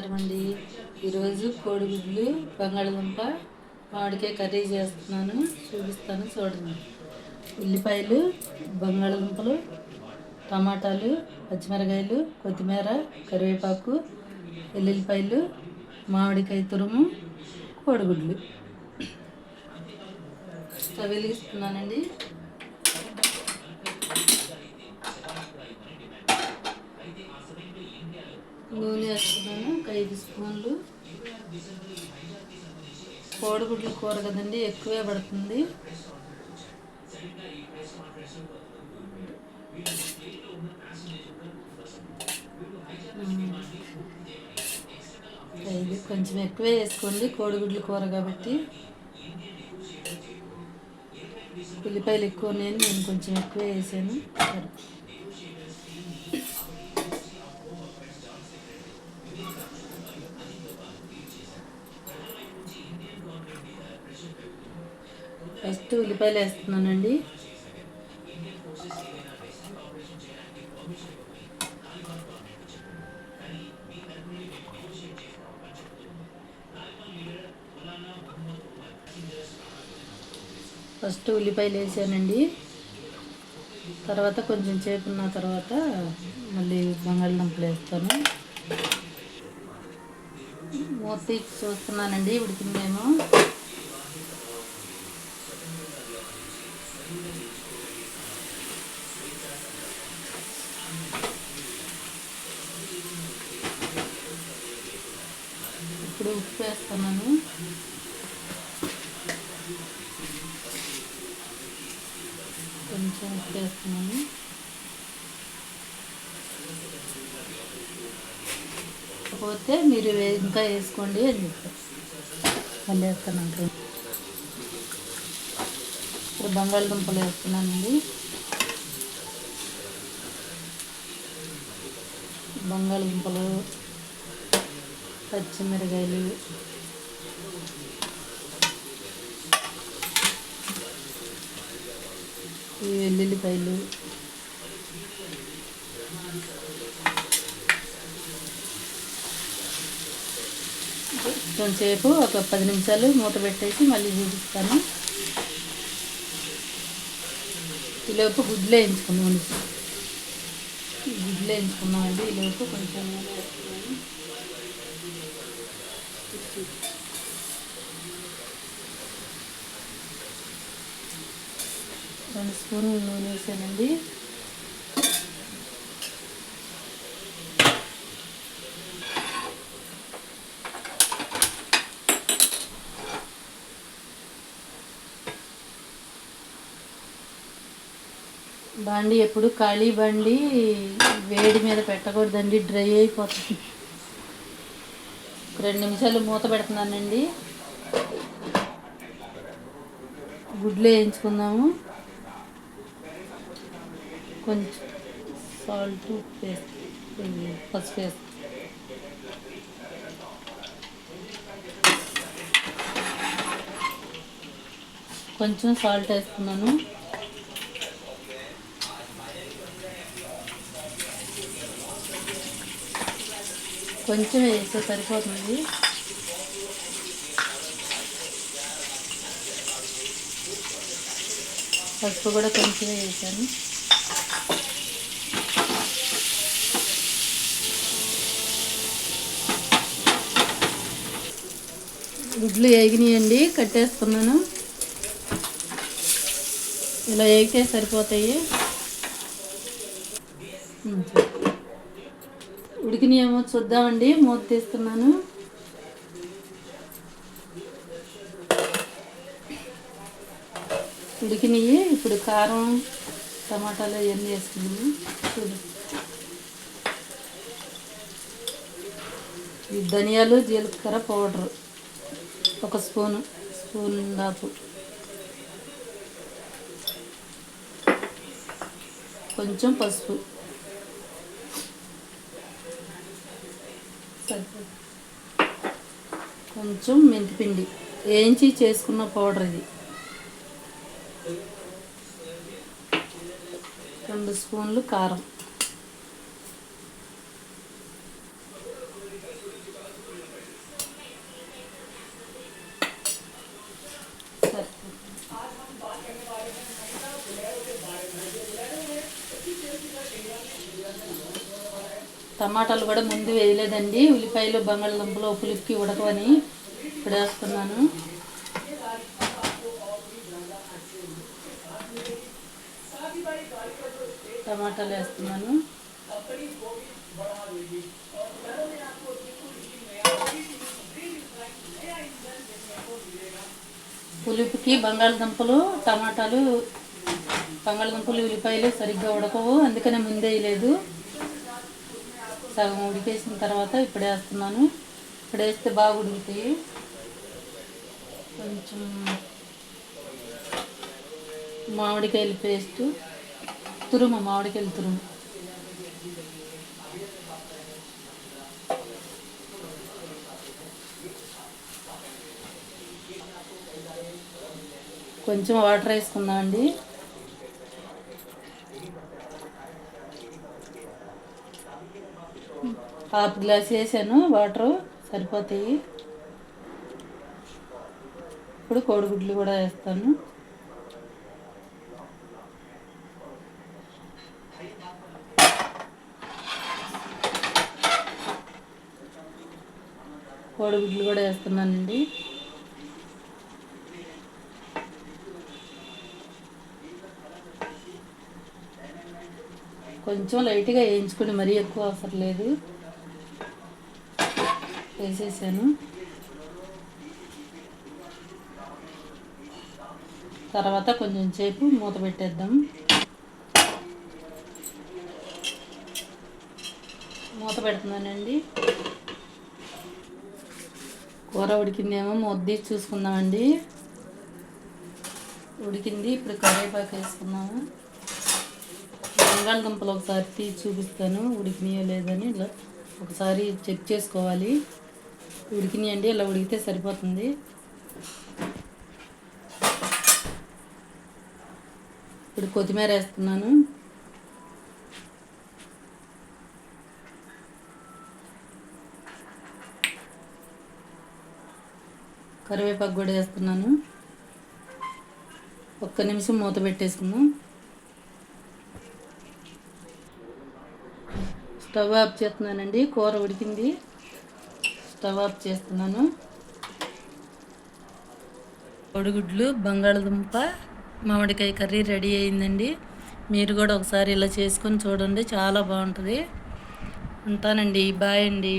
నమస్కారం అండి ఈరోజు కోడిగుడ్లు బంగాళదుంప మామిడికాయ కర్రీ చేస్తున్నాను. చూపిస్తాను చూడండి. ఉల్లిపాయలు బంగాళదుంపలు టమాటాలు పచ్చిమిరకాయలు కొత్తిమీర కరివేపాకు వెల్లుల్లిపాయలు మామిడికాయ తురుము కోడిగుడ్లు. స్టవ్ వెలిగిస్తున్నానండి. నూనె వేసుకున్నాను ఒక ఐదు స్పూన్లు. కోడిగుడ్లు కూర కదండి ఎక్కువే పడుతుంది. ఐదు కొంచెం ఎక్కువే వేసుకోండి కోడిగుడ్లు కూర కాబట్టి. ఉల్లిపాయలు ఎక్కువ నేను నేను కొంచెం ఎక్కువే వేసాను. ఫస్ట్ ఉల్లిపాయలు వేస్తున్నానండి. ఫస్ట్ ఉల్లిపాయలు వేసానండి. తర్వాత కొంచెం సేపు ఉన్న తర్వాత మళ్ళీ బంగాళదుంపలు వేస్తాను. మూత చూస్తున్నానండి ఉడికిందేమో ఇప్పుడు ఉప్పు వేస్తున్నాను కొంచెం ఉప్పు వేస్తున్నాను పోతే మీరు ఇంకా వేసుకోండి అని చెప్పారు. మళ్ళీ వేస్తాను ఇప్పుడు బంగాళదుంపలు వేస్తున్నానండి. బంగాళదుంపలు పచ్చిమిరకాయలు. ఈ వెల్లుల్లిపాయలు. కొంచెంసేపు ఒక పది నిమిషాలు మూత పెట్టేసి మళ్ళీ చూపిస్తాను. ఈలోపు గుడ్లు వేయించుకున్నాం గుడ్లు వేయించుకున్నామండి ఈలోపు కొంచెం నూనె వేస్తున్నాను రెండు స్పూన్లు నూనె వేసానండి. బండి ఎప్పుడు ఖాళీ బండి వేడి మీద పెట్టకూడదండి డ్రై అయిపోతుంది. రెండు నిమిషాలు మూత పెడుతున్నానండి. గుడ్లు వేయించుకుందాము. కొంచెం సాల్ట్ పేస్ట్ పసుపు వేస్తాం కొంచెం సాల్ట్ వేస్తున్నాను. కొంచెం వేస్తే సరిపోతుంది. పసుపు కూడా కొంచెం వేసాను. గుడ్లు వేగినాయండి కట్టేస్తున్నాను ఇలా వేగితే సరిపోతాయి. ఉడికినాయేమో చూద్దామండి మూత తీస్తున్నాను. ఉడికినాయి ఇప్పుడు కారం టమాటాలు ఇవన్నీ వేసుకున్నాము చూడు. ఈ ధనియాలు జీలకర్ర పౌడరు. ఒక స్పూన్ స్పూన్ దాపు. కొంచెం పసుపు. కొంచెం మెంతిపిండి. వేయించి చేసుకున్న పౌడర్ ఇది. రెండు స్పూన్లు కారం. టమాటాలు కూడా ముందు వేయలేదండి. ఉల్లిపాయలు బంగాళదుంపలు పులుపుకి ఉడకవని ఇప్పుడు వేస్తున్నాను. టమాటాలు వేస్తున్నాను. పులుపుకి బంగాళదుంపలు టమాటాలు బంగాళదుంపలు ఉల్లిపాయలు సరిగ్గా ఉడకవు. అందుకనే ముందే వేయలేదు. సగం ఉడికేసిన తర్వాత ఇప్పుడు వేస్తున్నాను. ఇప్పుడు వేస్తే బాగా ఉడుకుతాయి. కొంచెం మామిడికాయల పేస్టు తురుము మామిడికాయలు తురుము. కొంచెం వాటర్ వేసుకుందాం అండి హాఫ్ గ్లాస్ వేసాను వాటర్ సరిపోతాయి. ఇప్పుడు కోడిగుడ్లు కూడా వేస్తాను. కోడిగుడ్లు కూడా వేస్తున్నానండి. కొంచెం లైట్గా వేయించుకుని మరీ ఎక్కువ అవసరం లేదు. వేసేసాను. తర్వాత కొంచెం సేపు మూత పెట్టేద్దాం. మూత పెడుతున్నానండి. కూర ఉడికిందేమో మొద్ది చూసుకుందామండి. ఉడికింది ఇప్పుడు కరివేపాకు వేసుకున్నాము బంగాళదుంపలు ఒకసారి తీసి చూపిస్తాను ఉడికినాయో లేదని ఇలా ఒకసారి చెక్ చేసుకోవాలి. ఉడికినాయండి ఇలా ఉడికితే సరిపోతుంది. ఇప్పుడు కొత్తిమీర వేస్తున్నాను. కరివేపాకు కూడా వేస్తున్నాను. ఒక్క నిమిషం మూత పెట్టేసుకుందాం. స్టవ్ ఆఫ్ చేస్తున్నానండి కూర ఉడికింది. స్టవ్ ఆఫ్ చేస్తున్నాను. కోడిగుడ్లు బంగాళదుంప మామిడికాయ కర్రీ రెడీ అయిందండి. మీరు కూడా ఒకసారి ఇలా చేసుకొని చూడండి చాలా బాగుంటుంది. ఉంటానండి బాయ్ అండి.